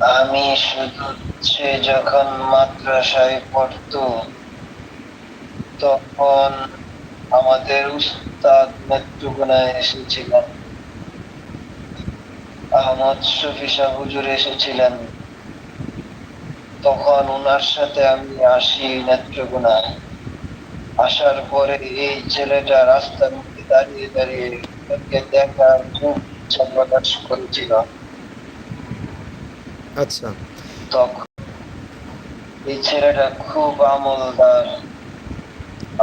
আমি শুধু সে যখন মাদ্রাসায় পড়তো, তখন আমাদের উস্তাদ নেত্রকোনায় এসেছিলেন। আহমদ শফি শাহ হুজুর এসেছিলেন। তখন ওনার সাথে আমি আসি নেত্রকোনায়। আসার পরে এই ছেলেটা রাস্তার মধ্যে দাঁড়িয়ে দাঁড়িয়ে দেখার খুব ইচ্ছা প্রকাশ করেছিল। আচ্ছা। তখন এই ছেলেটা খুব আমলদার।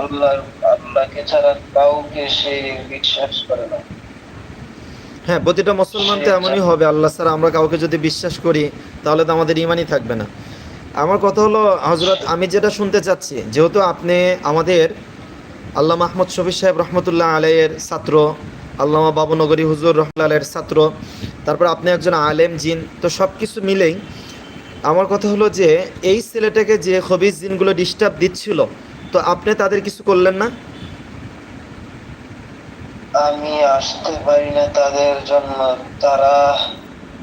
আল্লাহ আল্লাহকে ছাড়া কাউকে সে বিশ্বাস করে না। হ্যাঁ প্রতিটা মুসলমান তো এমনই হবে আল্লাহ ছাড়া আমরা কাউকে যদি বিশ্বাস করি তাহলে তো আমাদের ইমানই থাকবে না। আমার কথা হলো হজরত আমি যেটা শুনতে চাচ্ছি যেহেতু আপনি আমাদের আল্লাহ মাহমুদ শফি সাহেব রহমতুল্লাহ আলাইয়ের ছাত্র আল্লামা বাবুনগরী হুজুর রহমতুল্লাহ আলাইয়ের ছাত্র তারপর আপনি একজন আলেম জিন তো সব কিছু মিলেই আমার কথা হলো যে এই ছেলেটাকে যে খবিজ জিনগুলো ডিস্টার্ব দিচ্ছিল তো আপনি তাদের কিছু করলেন না? আমি আসতে পারি না তাদের জন্য। তারা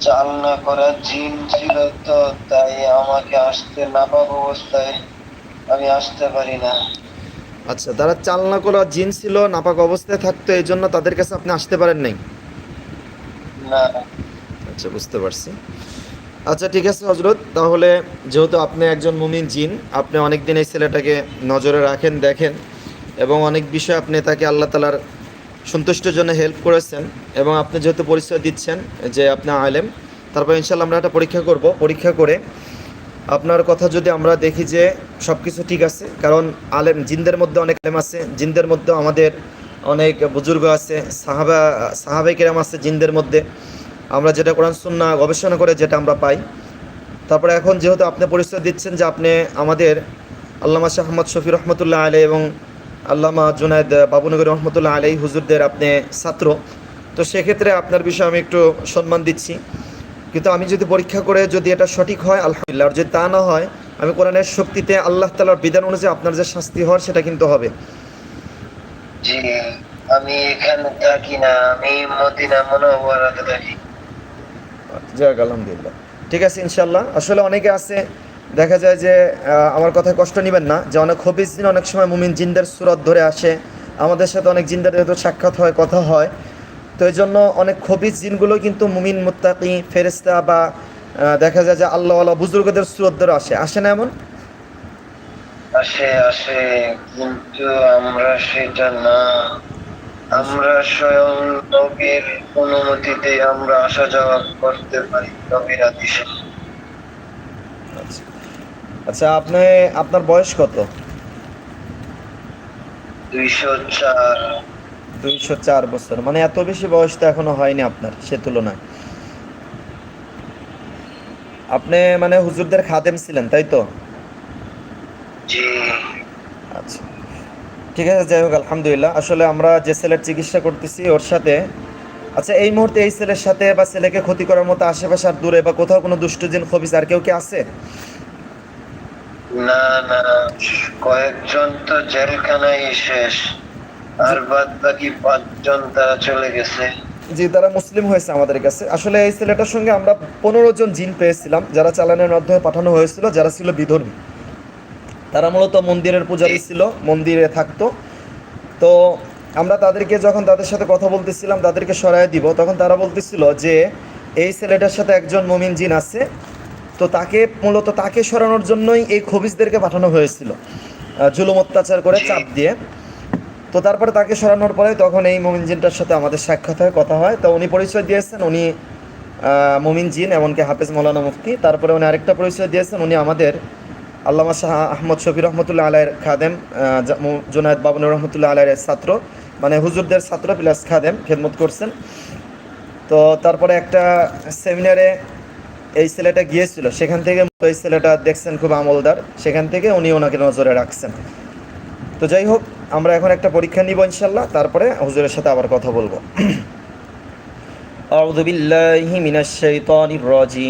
চালনা করা জিন ছিল তো তাই আমাকে আসতে না পাব অবস্থায়। আমি আসতে পারি না। আচ্ছা তারা চালনা করা জিন ছিল নাপাক অবস্থায় থাকতো এই জন্য তাদের কাছে আপনি আসতে পারেন নাই? আচ্ছা বুঝতে পারছি। আচ্ছা ঠিক আছে হজরত তাহলে যেহেতু আপনি একজন মুমিন জিন, আপনি অনেক দিন এই ছেলেটাকে নজরে রাখেন, দেখেন এবং অনেক বিষয় আপনি তাকে আল্লাহ তালার সন্তুষ্টের জন্য হেল্প করেছেন এবং আপনি যেহেতু পরিচয় দিচ্ছেন যে আপনি আলেম, তারপর ইনশাল্লাহ আমরা একটা পরীক্ষা করব। পরীক্ষা করে আপনার কথা যদি আমরা দেখি যে সব কিছু ঠিক আছে, কারণ আলেম, জিনদের মধ্যে অনেক আলেম আছে, জিনদের মধ্যে আমাদের অনেক বুজুর্গ আছে, সাহাবা সাহাবে কিরাম আছে জিনদের মধ্যে। আমরা যেটা কোরআন, সুন্না গবেষণা করে যেটা আমরা পাই। তারপরে এখন যেহেতু আপনি পরিচয় দিচ্ছেন যে আপনি আমাদের আল্লামা শাহ আহমদ শফি রহমতুল্লাহ আলী এবং আল্লামা জুনায়দ বাবুনগর রহমতুল্লাহ আলী হুজুরদের আপনি ছাত্র, তো সেক্ষেত্রে আপনার বিষয়ে আমি একটু সম্মান দিচ্ছি। কিন্তু আমি যদি পরীক্ষা করে যদি এটা সঠিক হয়, আলহামদুলিল্লাহ, আর যদি তা না হয়, আমি কোরআনের শক্তিতে আল্লাহ তালার বিধান অনুযায়ী আপনার যে শাস্তি হওয়ার সেটা কিন্তু হবে। জি, আমি এখানে থাকি না, আমি মদিনা মনোবরাতে থাকি। যাক, আলহামদুলিল্লাহ। ঠিক আছে ইনশাল্লাহ আসলে অনেকে আছে, দেখা যায় যে আমার কথায় কষ্ট নেবেন না, যে অনেক হবিজ দিন অনেক সময় মুমিন জিনদের সুরত ধরে আসে। আমাদের সাথে অনেক জিনদের যেহেতু সাক্ষাৎ হয়, কথা হয়। তো এই জন্য অনেক খবিজ জিনগুলো কিন্তু মুমিন, মুত্তাকি ফেরেস্তা বা দেখা যায় যে আল্লাহ আল্লাহ বুজুর্গদের সুরত ধরে আসে। আসে না এমন? আসে আসে কিন্তু আমরা সেটা না। আমরা স্বয়ং নবীর অনুমতিতে আমরা আসা যাওয়া করতে পারি নবীর আদেশে। আচ্ছা আপনি আপনার বয়স কত? দুইশো চার। দুইশো চার বছর। মানে এত বেশি বয়স তো এখনও হয়নি আপনার সে তুলনায়। আপনি মানে হুজুরদের খাদেম ছিলেন তাই তো? জি। আচ্ছা। ঠিক আছে যাই হোক আলহামদুলিল্লাহ। আসলে আমরা যে ছেলের চিকিৎসা করতেছি ওর সাথে আচ্ছা এই মুহূর্তে এই ছেলের সাথে বা ছেলেকে ক্ষতি করার মতো আশেপাশে আর দূরে বা কোথাও কোনো দুষ্টজিন খবিস আর কেউ কি আছে? না না কয়েকজন তো জেলখানায় শেষ আর বাদ বাকি পাঁচজন তারা চলে গেছে। জি তারা মুসলিম হয়েছে আমাদের কাছে। আসলে এই ছেলেটার সঙ্গে আমরা পনেরো জন জিন পেয়েছিলাম যারা চালানের মাধ্যমে পাঠানো হয়েছিল যারা ছিল বিধর্মী। তারা মূলত মন্দিরের পূজারী ছিল মন্দিরে থাকতো। তো আমরা তাদেরকে যখন তাদের সাথে কথা বলতেছিলাম তাদেরকে সরায় দিব তখন তারা বলতেছিল যে এই ছেলেটার সাথে একজন মমিন জিন আছে। তো তাকে মূলত তাকে সরানোর জন্যই এই খবিজদেরকে পাঠানো হয়েছিল জুলুম অত্যাচার করে চাপ দিয়ে। তো তারপরে তাকে সরানোর পরে তখন এই মমিন জিনটার সাথে আমাদের সাক্ষাৎ হয় কথা হয়। তো উনি পরিচয় দিয়েছেন উনি মমিন জিন এমনকি হাফেজ মৌলানা মুফতি। তারপরে উনি আরেকটা পরিচয় দিয়েছেন উনি আমাদের আল্লামা শাহ আহমদ শফি রহমতুল্লাহ আলাইয়ের খাদেম জুনায়দ বাবনুর রহমতুল্লাহ আলাইয়ের ছাত্র মানে হুজুরদের ছাত্র প্লাস খাদেম খেদমত করছেন। তো তারপরে একটা সেমিনারে এই ছেলেটা গিয়েছিল, সেখান থেকে এই ছেলেটা দেখছেন খুব আমলদার, সেখান থেকে উনি ওনাকে নজরে রাখছেন। তো যাই হোক, আমরা এখন একটা পরীক্ষা নিব ইনশাল্লাহ তারপরে হুজুরের সাথে আবার কথা বলব। আউযু বিল্লাহি মিনাশ শাইতানির রাজিম।